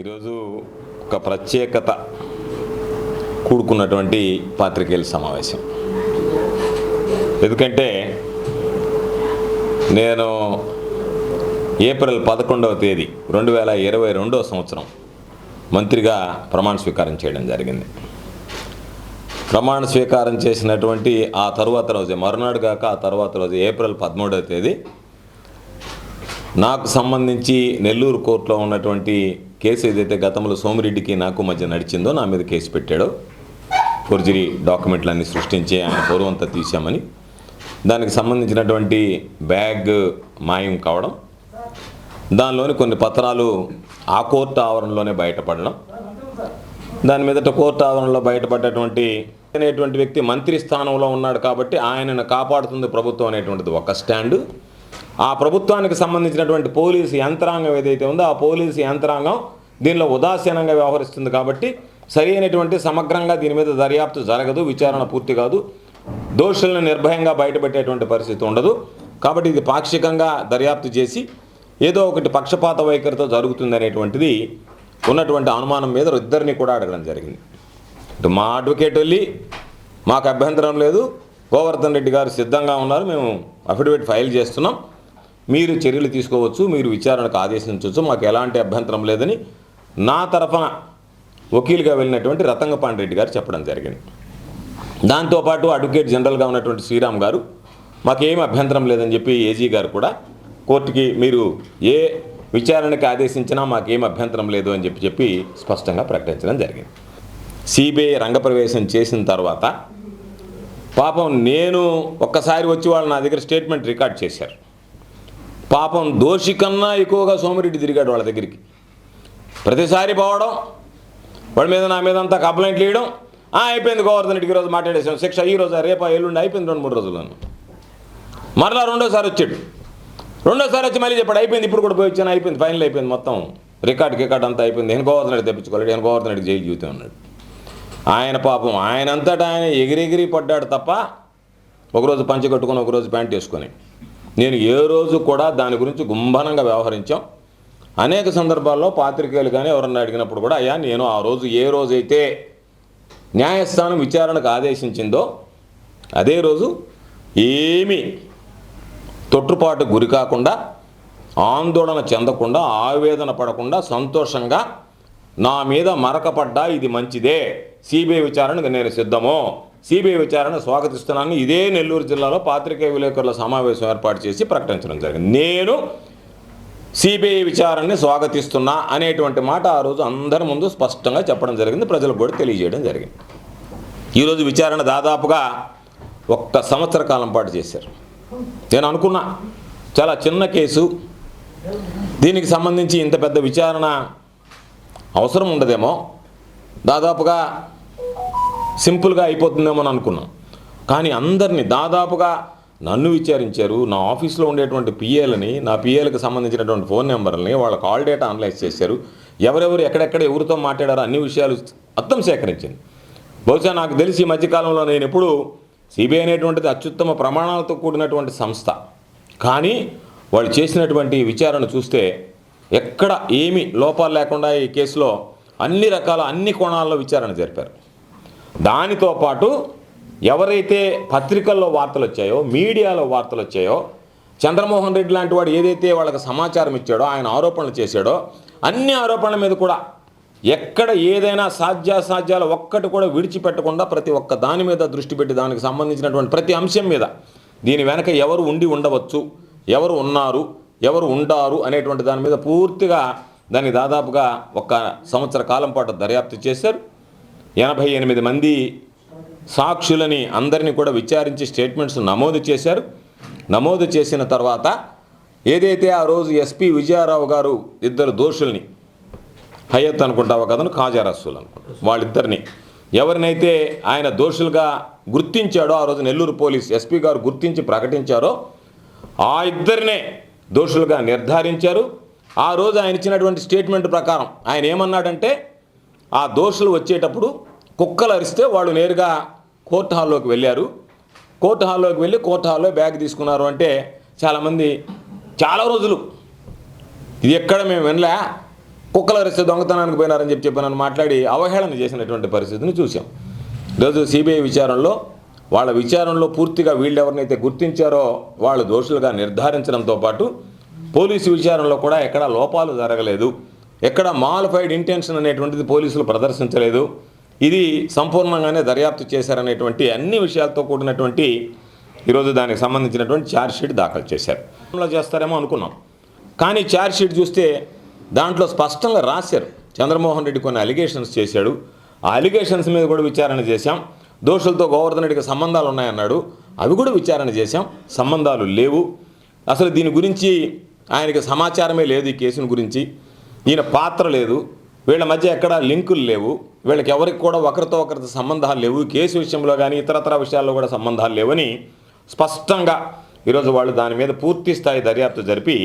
ఈరోజు ఒక ప్రత్యేకత కూడుకున్నటువంటి పాత్రికేయుల సమావేశం. ఎందుకంటే నేను ఏప్రిల్ పదకొండవ తేదీ రెండు వేల ఇరవై రెండవ సంవత్సరం మంత్రిగా ప్రమాణ స్వీకారం చేయడం జరిగింది. ప్రమాణ స్వీకారం చేసినటువంటి ఆ తరువాత రోజు మరునాడు కాక ఆ తర్వాత రోజు ఏప్రిల్ పదమూడవ తేదీ నాకు సంబంధించి నెల్లూరు కోర్టులో ఉన్నటువంటి కేసు ఏదైతే గతంలో సోమిరెడ్డికి నాకు మధ్య నడిచిందో నా మీద కేసు పెట్టాడో ఫోర్జరీ డాక్యుమెంట్లన్నీ సృష్టించి ఆయన పూర్వంతా తీశామని. దానికి సంబంధించినటువంటి బ్యాగ్ మాయం కావడం దానిలోని కొన్ని పత్రాలు ఆ కోర్టు ఆవరణలోనే బయటపడడం దాని మీదట కోర్టు ఆవరణలో బయటపడ్డటువంటి అనేటువంటి వ్యక్తి మంత్రి స్థానంలో ఉన్నాడు కాబట్టి ఆయనను కాపాడుతుంది ప్రభుత్వం అనేటువంటిది ఒక స్టాండు. ఆ ప్రభుత్వానికి సంబంధించినటువంటి పోలీసు యంత్రాంగం ఏదైతే ఉందో ఆ పోలీసు యంత్రాంగం దీనిలో ఉదాసీనంగా వ్యవహరిస్తుంది కాబట్టి సరి అయినటువంటి సమగ్రంగా దీని మీద దర్యాప్తు జరగదు విచారణ పూర్తి కాదు. దోషులను నిర్భయంగా బయటపెట్టేటువంటి పరిస్థితి ఉండదు. కాబట్టి ఇది పాక్షికంగా దర్యాప్తు చేసి ఏదో ఒకటి పక్షపాత వైఖరితో జరుగుతుంది అనేటువంటిది ఉన్నటువంటి అనుమానం మీద ఇద్దరిని కూడా అడగడం జరిగింది. ఇటు మా అడ్వకేట్ వెళ్ళి మాకు అభ్యంతరం లేదు. గోవర్ధన్ రెడ్డి గారు సిద్ధంగా ఉన్నారు. మేము అఫిడవిట్ ఫైల్ చేస్తున్నాం. మీరు చర్యలు తీసుకోవచ్చు మీరు విచారణకు ఆదేశించవచ్చు. మాకు ఎలాంటి అభ్యంతరం లేదని నా తరఫున వకీలుగా వెళ్ళినటువంటి రతంగపాండి రెడ్డి గారు చెప్పడం జరిగింది. దాంతోపాటు అడ్వకేట్ జనరల్గా ఉన్నటువంటి శ్రీరామ్ గారు మాకేం అభ్యంతరం లేదని చెప్పి ఏజీ గారు కూడా కోర్టుకి మీరు ఏ విచారణకి ఆదేశించినా మాకేం అభ్యంతరం లేదు అని చెప్పి చెప్పి స్పష్టంగా ప్రకటించడం జరిగింది. సిబిఐ రంగప్రవేశం చేసిన తర్వాత పాపం నేను ఒక్కసారి వచ్చి వాళ్ళు నా దగ్గర స్టేట్మెంట్ రికార్డ్ చేశారు. పాపం దోషి కన్నా ఎక్కువగా సోమిరెడ్డి తిరిగాడు వాళ్ళ దగ్గరికి. ప్రతిసారి పోవడం వాడి మీద నా మీద అంతా కంప్లైంట్లు ఇవ్వడం "ఆ, అయిపోయింది గోవర్ధన్ రెడ్డికి ఈరోజు మాట్లాడేసాం శిక్ష ఈ రోజు రేపా ఎల్లుండి అయిపోయింది రెండు మూడు రోజులను మరలా రెండోసారి వచ్చాడు. రెండోసారి వచ్చి మళ్ళీ చెప్పాడు అయిపోయింది ఇప్పుడు కూడా పోయి వచ్చాను అయిపోయింది ఫైనల్ అయిపోయింది మొత్తం. రికార్డ్ రికార్డ్ అంతా అయిపోయింది. నేను గోవర్ధన్ రెడ్డి తెప్పించుకోలేడు నేను గోవర్ధన్ రెడ్డి జైలు జీవితం ఉన్నాడు ఆయన పాపం ఆయన అంతటా ఆయన ఎగిరెగిరి పడ్డాడు తప్ప ఒకరోజు పంచె కట్టుకొని ఒకరోజు ప్యాంట్ వేసుకొని. నేను ఏ రోజు కూడా దాని గురించి గుంభనంగా వ్యవహరించాం. అనేక సందర్భాల్లో పాత్రికేయులు కానీ ఎవరన్నా అడిగినప్పుడు కూడా అయ్యా నేను ఆ రోజు ఏ రోజైతే న్యాయస్థానం విచారణకు ఆదేశించిందో అదే రోజు ఏమీ తొట్టుపాటు గురి కాకుండా ఆందోళన చెందకుండా ఆవేదన పడకుండా సంతోషంగా నా మీద మరకపడ్డా ఇది మంచిదే. సిబిఐ విచారణకు నేను సిద్ధము. సిబిఐ విచారణ స్వాగతిస్తున్నాను. ఇదే నెల్లూరు జిల్లాలో పాత్రికేయ విలేకరుల సమావేశం ఏర్పాటు చేసి ప్రకటించడం జరిగింది. నేను సిబిఐ విచారణని స్వాగతిస్తున్నా అనేటువంటి మాట ఆ రోజు అందరి ముందు స్పష్టంగా చెప్పడం జరిగింది. ప్రజలకు కూడా తెలియజేయడం జరిగింది. ఈరోజు విచారణ దాదాపుగా ఒక్క సంవత్సర కాలం పాటు చేశారు. నేను అనుకున్నా చాలా చిన్న కేసు. దీనికి సంబంధించి ఇంత పెద్ద విచారణ అవసరం ఉండదేమో. దాదాపుగా సింపుల్గా అయిపోతుందేమో అని అనుకున్నాం. కానీ అందరినీ దాదాపుగా నన్ను విచారించారు నా ఆఫీస్లో ఉండేటువంటి పిఏలని నా పిఏలకు సంబంధించినటువంటి ఫోన్ నెంబర్లని వాళ్ళ కాల్ డేటా అనలైజ్ చేశారు. ఎవరెవరు ఎక్కడెక్కడ ఎవరితో మాట్లాడారో అన్ని విషయాలు మొత్తం సేకరించింది. బహుశా నాకు తెలిసి ఈ మధ్యకాలంలో నేను ఎప్పుడు సిబిఐ అనేటువంటిది అత్యుత్తమ ప్రమాణాలతో కూడినటువంటి సంస్థ. కానీ వాళ్ళు చేసినటువంటి విచారణ చూస్తే ఎక్కడ ఏమి లోపాలు లేకుండా ఈ కేసులో అన్ని రకాల అన్ని కోణాల్లో విచారణ జరిపారు. దానితో పాటు ఎవరైతే పత్రికల్లో వార్తలు వచ్చాయో మీడియాలో వార్తలు వచ్చాయో చంద్రమోహన్ రెడ్డి లాంటి వాడు ఏదైతే వాళ్ళకి సమాచారం ఇచ్చాడో ఆయన ఆరోపణలు చేశాడో అన్ని ఆరోపణల మీద కూడా ఎక్కడ ఏదైనా సాధ్యాసాధ్యాలు ఒక్కటి కూడా విడిచిపెట్టకుండా ప్రతి ఒక్క దాని మీద దృష్టి పెట్టి దానికి సంబంధించినటువంటి ప్రతి అంశం మీద దీని వెనక ఎవరు ఉండి ఉండవచ్చు ఎవరు ఉన్నారు ఎవరు ఉంటారు అనేటువంటి దాని మీద పూర్తిగా దాన్ని దాదాపుగా ఒక సంవత్సర కాలం పాటు దర్యాప్తు చేశారు. ఎనభై ఎనిమిది మంది సాక్షులని అందరినీ కూడా విచారించి స్టేట్మెంట్స్ నమోదు చేశారు. నమోదు చేసిన తర్వాత ఏదైతే ఆ రోజు ఎస్పి విజయారావు గారు ఇద్దరు దోషుల్ని హయత్ అనుకుంటావా కదను ఖాజా రసూల్ అనుకుంటా వాళ్ళిద్దరిని ఎవరినైతే ఆయన దోషులుగా గుర్తించాడో ఆ రోజు నెల్లూరు పోలీస్ ఎస్పీ గారు గుర్తించి ప్రకటించారో ఆ ఇద్దరినే దోషులుగా నిర్ధారించారు. ఆ రోజు ఆయన ఇచ్చినటువంటి స్టేట్మెంట్ ప్రకారం ఆయన ఏమన్నాడంటే ఆ దోషులు వచ్చేటప్పుడు కుక్కలు అరిస్తే వాళ్ళు నేరుగా కోర్టు హాల్లోకి వెళ్ళారు. కోర్టు హాల్లోకి వెళ్ళి కోర్టు హాల్లో బ్యాగ్ తీసుకున్నారు అంటే చాలామంది చాలా రోజులు ఇది ఎక్కడ మేము వినలే. కుక్కలు అరిస్తే దొంగతనానికి పోయినారని చెప్పి చెప్పానని మాట్లాడి అవహేళన చేసినటువంటి పరిస్థితిని చూసాం ఈరోజు సిబిఐ విచారణలో వాళ్ళ విచారణలో పూర్తిగా వీళ్ళు ఎవరినైతే గుర్తించారో వాళ్ళు దోషులుగా నిర్ధారించడంతో పాటు పోలీసు విచారణలో కూడా ఎక్కడా లోపాలు జరగలేదు. ఎక్కడ మాలిఫైడ్ ఇంటెన్షన్ అనేటువంటిది పోలీసులు ప్రదర్శించలేదు. ఇది సంపూర్ణంగానే దర్యాప్తు చేశారనేటువంటి అన్ని విషయాలతో కూడినటువంటి ఈరోజు దానికి సంబంధించినటువంటి ఛార్జ్షీట్ దాఖలు చేశారు. అమలు చేస్తారేమో అనుకున్నాం. కానీ ఛార్జ్షీట్ చూస్తే దాంట్లో స్పష్టంగా రాశారు. చంద్రమోహన్ రెడ్డి కొన్ని అలిగేషన్స్ చేశాడు. ఆ అలిగేషన్స్ మీద కూడా విచారణ చేశాం. దోషులతో గోవర్ధన్ రెడ్డికి సంబంధాలు ఉన్నాయన్నాడు. అవి కూడా విచారణ చేశాం. సంబంధాలు లేవు. అసలు దీని గురించి ఆయనకి సమాచారమే లేదు ఈ కేసుని గురించి. ఈయన పాత్ర లేదు. వీళ్ళ మధ్య ఎక్కడ లింకులు లేవు. వీళ్ళకి ఎవరికి కూడా ఒకరితో ఒకరితో సంబంధాలు లేవు. కేసు విషయంలో కానీ ఇతరతర విషయాల్లో కూడా సంబంధాలు లేవని స్పష్టంగా ఈరోజు వాళ్ళు దాని మీద పూర్తి స్థాయి దర్యాప్తు జరిపి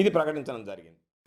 ఇది ప్రకటించడం జరిగింది.